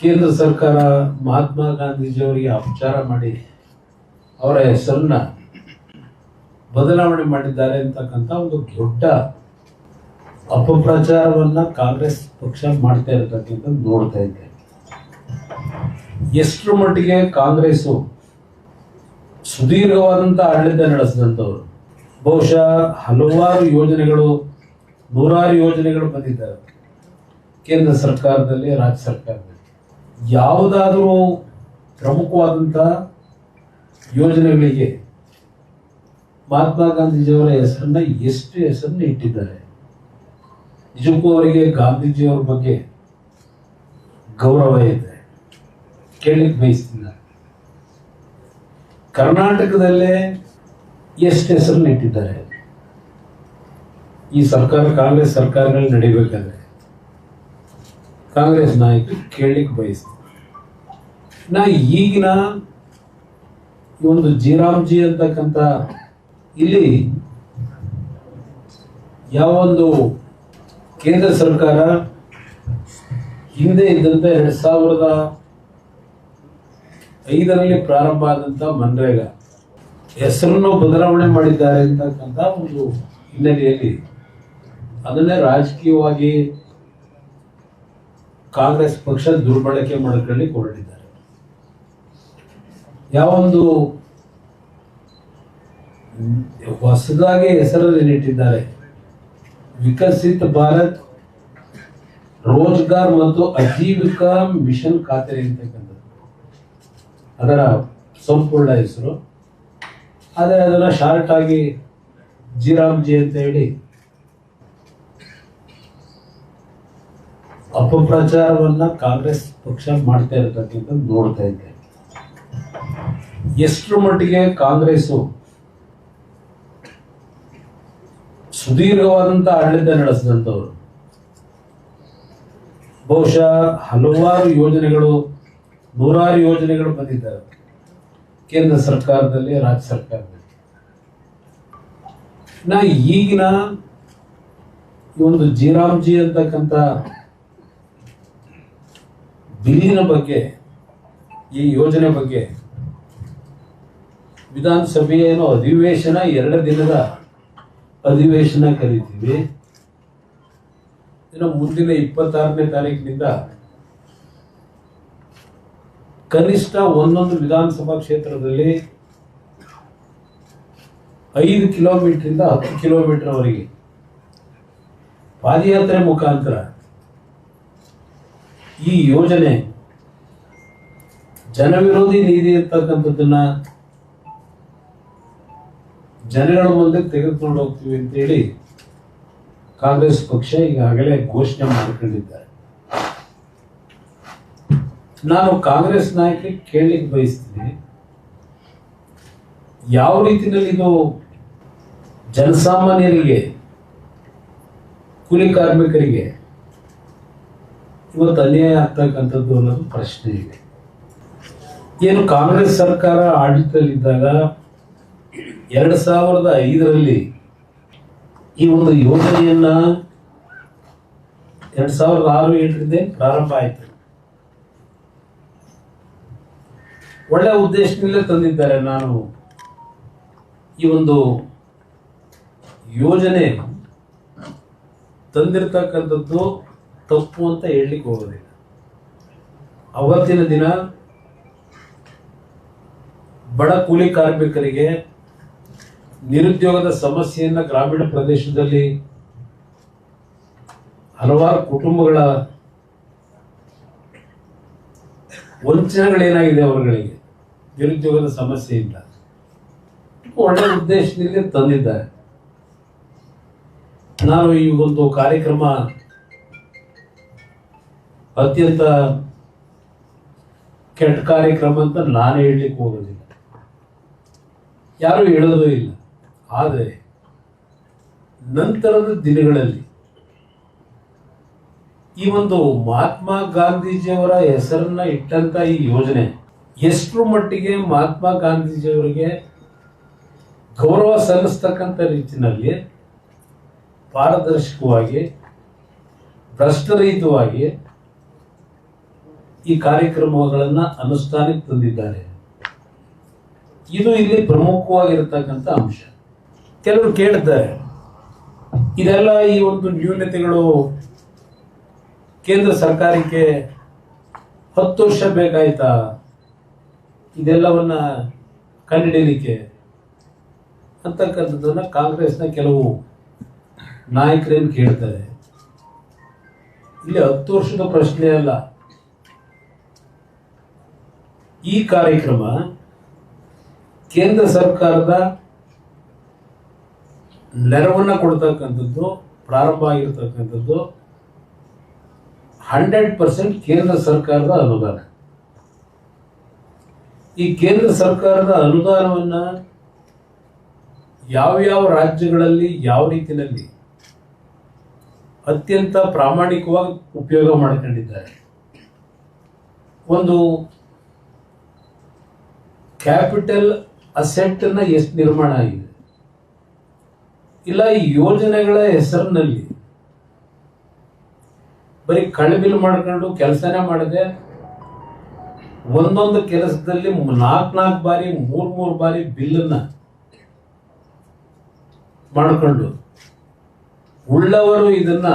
ಕೇಂದ್ರ ಸರ್ಕಾರ ಮಹಾತ್ಮ ಗಾಂಧೀಜಿಯವರಿಗೆ ಅಪಚಾರ ಮಾಡಿ ಅವರ ಹೆಸರನ್ನ ಬದಲಾವಣೆ ಮಾಡಿದ್ದಾರೆ ಅಂತಕ್ಕಂಥ ಒಂದು ದೊಡ್ಡ ಅಪಪ್ರಚಾರವನ್ನ ಕಾಂಗ್ರೆಸ್ ಪಕ್ಷ ಮಾಡ್ತಾ ಇರತಕ್ಕಂಥ ನೋಡ್ತಾ ಇದ್ದೆ. ಎಷ್ಟರ ಮಟ್ಟಿಗೆ ಕಾಂಗ್ರೆಸ್ಸು ಸುದೀರ್ಘವಾದಂಥ ಆಡಳಿತ ನಡೆಸಿದಂಥವ್ರು. ಬಹುಶಃ ಹಲವಾರು ಯೋಜನೆಗಳು, ನೂರಾರು ಯೋಜನೆಗಳು ಬಂದಿದ್ದಾರೆ. ಕೇಂದ್ರ ಸರ್ಕಾರದಲ್ಲಿ, ರಾಜ್ಯ ಸರ್ಕಾರದಲ್ಲಿ. ಯಾವುದಾದರೂ ಪ್ರಮುಖವಾದಂಥ ಯೋಜನೆಗಳಿಗೆ ಮಹಾತ್ಮ ಗಾಂಧೀಜಿಯವರ ಹೆಸರನ್ನ ಎಷ್ಟು ಹೆಸರನ್ನ ಇಟ್ಟಿದ್ದಾರೆ. ನಿಜಕ್ಕೂ ಅವರಿಗೆ ಗಾಂಧೀಜಿಯವರ ಬಗ್ಗೆ ಗೌರವ ಇದೆ. ಕೇಳಲಿಕ್ಕೆ ಬಯಸ್ತಿಲ್ಲ. ಕರ್ನಾಟಕದಲ್ಲೇ ಎಷ್ಟು ಹೆಸರನ್ನ ಇಟ್ಟಿದ್ದಾರೆ? ಈ ಸರ್ಕಾರ, ಕಾಂಗ್ರೆಸ್ ಸರ್ಕಾರಗಳು ನಡಿಬೇಕಾದ್ರೆ. ಕಾಂಗ್ರೆಸ್ ನಾಯಕರು ಕೇಳಲಿಕ್ಕೆ ಬಯಸ್ತು. ನಾ ಈಗಿನ ಒಂದು ಜೀರಾಮ್ಜಿ ಅಂತಕ್ಕಂಥ ಇಲ್ಲಿ ಯಾವೊಂದು ಕೇಂದ್ರ ಸರ್ಕಾರ ಹಿಂದೆ ಇದ್ದಂಥ ಎರಡು ಸಾವಿರದ ಐದರಲ್ಲಿ ಪ್ರಾರಂಭ ಆದಂಥ ಮನ್ರೇಗಾ ಹೆಸರನ್ನು ಬದಲಾವಣೆ ಮಾಡಿದ್ದಾರೆ ಅಂತಕ್ಕಂಥ ಒಂದು ಹಿನ್ನೆಲೆಯಲ್ಲಿ ಅದನ್ನೇ ರಾಜಕೀಯವಾಗಿ ಕಾಂಗ್ರೆಸ್ ಪಕ್ಷ ದುರ್ಬಳಕೆ ಮಾಡಿಕೊಳ್ಳಿ ಕೊರಳಿದ್ದಾರೆ. ಯಾವ ಒಂದು ಹೊಸದಾಗಿ ಹೆಸರಲ್ಲಿ ಇಟ್ಟಿದ್ದಾರೆ ವಿಕಸಿತ ಭಾರತ್, ರೋಜ್ಗಾರ್ ಮತ್ತು ಅಜೀವಿಕಾ ಮಿಷನ್ ಖಾತೆ ಅಂತಕ್ಕಂಥದ್ದು ಅದರ ಸಂಪೂರ್ಣ ಹೆಸರು. ಆದರೆ ಅದನ್ನು ಶಾರ್ಟ್ ಆಗಿ ಜಿ ಅಂತ ಹೇಳಿ ಅಪಪ್ರಚಾರವನ್ನ ಕಾಂಗ್ರೆಸ್ ಪಕ್ಷ ಮಾಡ್ತಾ ಇರತಕ್ಕಂಥ ನೋಡ್ತಾ ಇದ್ದೆ. ಎಷ್ಟರ ಮಟ್ಟಿಗೆ ಕಾಂಗ್ರೆಸ್ ಸುದೀರ್ಘವಾದಂಥ ಆಡಳಿತ ನಡೆಸಿದಂಥವ್ರು. ಬಹುಶಃ ಹಲವಾರು ಯೋಜನೆಗಳು, ನೂರಾರು ಯೋಜನೆಗಳು ಬಂದಿದ್ದಾರೆ ಕೇಂದ್ರ ಸರ್ಕಾರದಲ್ಲಿ, ರಾಜ್ಯ ಸರ್ಕಾರದಲ್ಲಿ. ನಾ ಈಗಿನ ಒಂದು ಜೀರಾಮ್ಜಿ ಅಂತಕ್ಕಂಥ ಬಿಲ್ಲಿನ ಬಗ್ಗೆ, ಈ ಯೋಜನೆ ಬಗ್ಗೆ ವಿಧಾನಸಭೆಯನ್ನು ಅಧಿವೇಶನ ಎರಡು ದಿನದ ಅಧಿವೇಶನ ಕರೀತೀವಿ. ಇನ್ನು ಮುಂದಿನ ಇಪ್ಪತ್ತಾರನೇ ತಾರೀಕಿನಿಂದ ಕನಿಷ್ಠ ಒಂದೊಂದು ವಿಧಾನಸಭಾ ಕ್ಷೇತ್ರದಲ್ಲಿ ಐದು ಕಿಲೋಮೀಟರ್ ಹತ್ತು ಕಿಲೋಮೀಟರ್ವರೆಗೆ ಪಾದಯಾತ್ರೆ ಮುಖಾಂತರ ಈ ಯೋಜನೆ ಜನವಿರೋಧಿ ನೀತಿ ಇರ್ತಕ್ಕಂಥದ್ದನ್ನ ಜನಗಳ ಮುಂದೆ ತೆಗೆದುಕೊಂಡು ಹೋಗ್ತೀವಿ ಅಂತೇಳಿ ಕಾಂಗ್ರೆಸ್ ಪಕ್ಷ ಈಗಾಗಲೇ ಘೋಷಣೆ ಮಾಡಿಕೊಂಡಿದ್ದಾರೆ. ನಾನು ಕಾಂಗ್ರೆಸ್ ನಾಯಕರಿಗೆ ಕೇಳಲಿಕ್ಕೆ ಬಯಸ್ತೀನಿ. ಯಾವ ರೀತಿಯಲ್ಲಿ ಇದು ಜನಸಾಮಾನ್ಯರಿಗೆ, ಕೂಲಿ ಕಾರ್ಮಿಕರಿಗೆ ಇವತ್ತು ಅನ್ಯಾಯ ಆಗ್ತಕ್ಕಂಥದ್ದು ಅನ್ನೋದು ಪ್ರಶ್ನೆ ಇದೆ. ಏನು ಕಾಂಗ್ರೆಸ್ ಸರ್ಕಾರ ಆಡಳಿತದಲ್ಲಿದ್ದಾಗ ಎರಡು ಸಾವಿರದ ಐದರಲ್ಲಿ ಈ ಒಂದು ಯೋಜನೆಯನ್ನ ಎರಡ್ ಸಾವಿರದ ಆರು ಏಳರಿಂದ ಪ್ರಾರಂಭ ಆಯಿತು. ಒಳ್ಳೆ ಉದ್ದೇಶದಿಂದಲೇ ತಂದಿದ್ದಾರೆ ನಾನು ಈ ಒಂದು ಯೋಜನೆ ತಂದಿರತಕ್ಕಂಥದ್ದು ತಪ್ಪು ಅಂತ ಹೇಳಲಿಕ್ಕೆ ಹೋಗೋದಿಲ್ಲ. ಅವತ್ತಿನ ದಿನ ಬಡ ಕೂಲಿ ಕಾರ್ಮಿಕರಿಗೆ ನಿರುದ್ಯೋಗದ ಸಮಸ್ಯೆಯನ್ನ ಗ್ರಾಮೀಣ ಪ್ರದೇಶದಲ್ಲಿ ಹಲವಾರು ಕುಟುಂಬಗಳ ವಂಚನೆಗಳೇನಾಗಿದೆ ಅವರುಗಳಿಗೆ? ನಿರುದ್ಯೋಗದ ಸಮಸ್ಯೆಯಿಂದ. ಒಳ್ಳೆ ಉದ್ದೇಶದಿಂದ ತಂದಿದ್ದಾರೆ. ನಾನು ಈ ಒಂದು ಕಾರ್ಯಕ್ರಮ ಅತ್ಯಂತ ಕೆಟ್ಟ ಕಾರ್ಯಕ್ರಮ ಅಂತ ನಾನು ಹೇಳಲಿಕ್ಕೆ ಹೋಗೋದಿಲ್ಲ. ಯಾರು ಹೇಳೋದೂ ಇಲ್ಲ. ಆದರೆ ನಂತರದ ದಿನಗಳಲ್ಲಿ ಈ ಒಂದು ಮಹಾತ್ಮ ಗಾಂಧೀಜಿಯವರ ಹೆಸರನ್ನ ಇಟ್ಟಂತ ಈ ಯೋಜನೆ ಎಷ್ಟರ ಮಟ್ಟಿಗೆ ಮಹಾತ್ಮ ಗಾಂಧೀಜಿಯವರಿಗೆ ಗೌರವ ಸಲ್ಲಿಸ್ತಕ್ಕಂಥ ರೀತಿಯಲ್ಲಿ ಪಾರದರ್ಶಕವಾಗಿ, ಭ್ರಷ್ಟರಹಿತವಾಗಿ ಈ ಕಾರ್ಯಕ್ರಮಗಳನ್ನ ಅನುಷ್ಠಾನಕ್ಕೆ ತಂದಿದ್ದಾರೆ. ಇದು ಇಲ್ಲಿ ಪ್ರಮುಖವಾಗಿರತಕ್ಕಂಥ ಅಂಶ. ಕೆಲವರು ಕೇಳಿದ್ದಾರೆ ಇದೆಲ್ಲ ಈ ಒಂದು ನ್ಯೂನತೆಗಳು ಕೇಂದ್ರ ಸರ್ಕಾರಕ್ಕೆ ಹತ್ತು ವರ್ಷ ಬೇಕಾಯ್ತಾ? ಇದೆಲ್ಲವನ್ನ ಕಂಡಿಡಿಯಲಿಕ್ಕೆ ಅಂತಕ್ಕಂಥದ್ದನ್ನ ಕಾಂಗ್ರೆಸ್ನ ಕೆಲವು ನಾಯಕರೇನು ಕೇಳ್ತಾರೆ. ಇಲ್ಲಿ ಹತ್ತು ವರ್ಷದ ಪ್ರಶ್ನೆ ಅಲ್ಲ. ಈ ಕಾರ್ಯಕ್ರಮ ಕೇಂದ್ರ ಸರ್ಕಾರದ ನೆರವನ್ನ ಕೊಡ್ತಕ್ಕಂಥದ್ದು, ಪ್ರಾರಂಭ ಆಗಿರ್ತಕ್ಕಂಥದ್ದು ಹಂಡ್ರೆಡ್ ಪರ್ಸೆಂಟ್ ಕೇಂದ್ರ ಸರ್ಕಾರದ ಅನುದಾನ. ಈ ಕೇಂದ್ರ ಸರ್ಕಾರದ ಅನುದಾನವನ್ನ ಯಾವ್ಯಾವ ರಾಜ್ಯಗಳಲ್ಲಿ, ಯಾವ ರೀತಿಯಲ್ಲಿ ಅತ್ಯಂತ ಪ್ರಾಮಾಣಿಕವಾಗಿ ಉಪಯೋಗ ಮಾಡ್ಕೊಂಡಿದ್ದಾರೆ. ಒಂದು ಕ್ಯಾಪಿಟಲ್ ಅಸೆಟ್ ಅನ್ನ ಎಷ್ಟು ನಿರ್ಮಾಣ ಆಗಿದೆ? ಇಲ್ಲ, ಈ ಯೋಜನೆಗಳ ಹೆಸರಿನಲ್ಲಿ. ಬರೀ ಕಳಬಿಲ್ ಮಾಡ್ಕೊಂಡು ಕೆಲಸನೇ ಮಾಡದೆ ಒಂದೊಂದು ಕೆಲಸದಲ್ಲಿ ನಾಲ್ಕು ನಾಲ್ಕು ಬಾರಿ, ಮೂರ್, ಮೂರು ಬಾರಿ ಬಿಲ್ಲನ್ನ ಮಾಡಿಕೊಂಡು ಉಳ್ಳವರು ಇದನ್ನ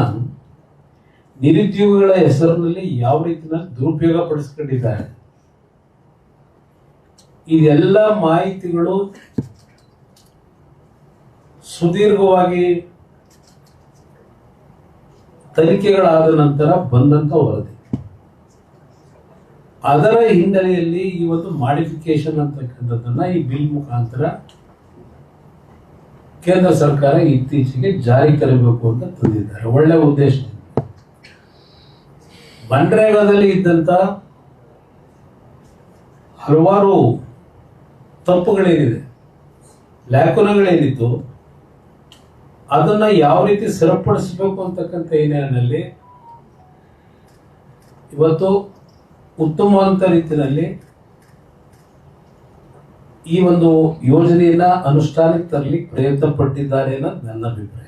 ನಿರುದ್ಯೋಗಿಗಳ ಹೆಸರಿನಲ್ಲಿ ಯಾವ ರೀತಿನ ದುರುಪಯೋಗ ಪಡಿಸ್ಕೊಂಡಿದ್ದಾರೆ? ಇದೆಲ್ಲ ಮಾಹಿತಿಗಳು ಸುದೀರ್ಘವಾಗಿ ತನಿಖೆಗಳಾದ ನಂತರ ಬಂದಂತ ವರದಿ. ಅದರ ಹಿನ್ನೆಲೆಯಲ್ಲಿ ಇವತ್ತು ಮಾಡಿಫಿಕೇಶನ್ ಅಂತಕ್ಕಂಥದ್ದನ್ನ ಈ ಬಿಲ್ ಮುಖಾಂತರ ಕೇಂದ್ರ ಸರ್ಕಾರ ಇತ್ತೀಚೆಗೆ ಜಾರಿ ತರಬೇಕು ಅಂತ ತಂದಿದ್ದಾರೆ. ಒಳ್ಳೆ ಉದ್ದೇಶ. ಮನ್ರೇಗಾದಲ್ಲಿ ಇದ್ದಂತ ಹಲವಾರು ತಪ್ಪುಗಳೇನಿದೆ ಲ್ಯಾಕುನಗಳೇನಿತ್ತು ಅದನ್ನ ಯಾವ ರೀತಿ ಸರಿಪಡಿಸಬೇಕು ಅಂತಕ್ಕಂಥ ಹಿನ್ನೆಲೆಯಲ್ಲಿ ಇವತ್ತು ಉತ್ತಮವಾದಂಥ ರೀತಿಯಲ್ಲಿ ಈ ಒಂದು ಯೋಜನೆಯನ್ನ ಅನುಷ್ಠಾನಕ್ಕೆ ತರಲಿಕ್ಕೆ ಪ್ರಯತ್ನ ಪಟ್ಟಿದ್ದಾರೆ ಅನ್ನೋದು ನನ್ನ ಅಭಿಪ್ರಾಯ.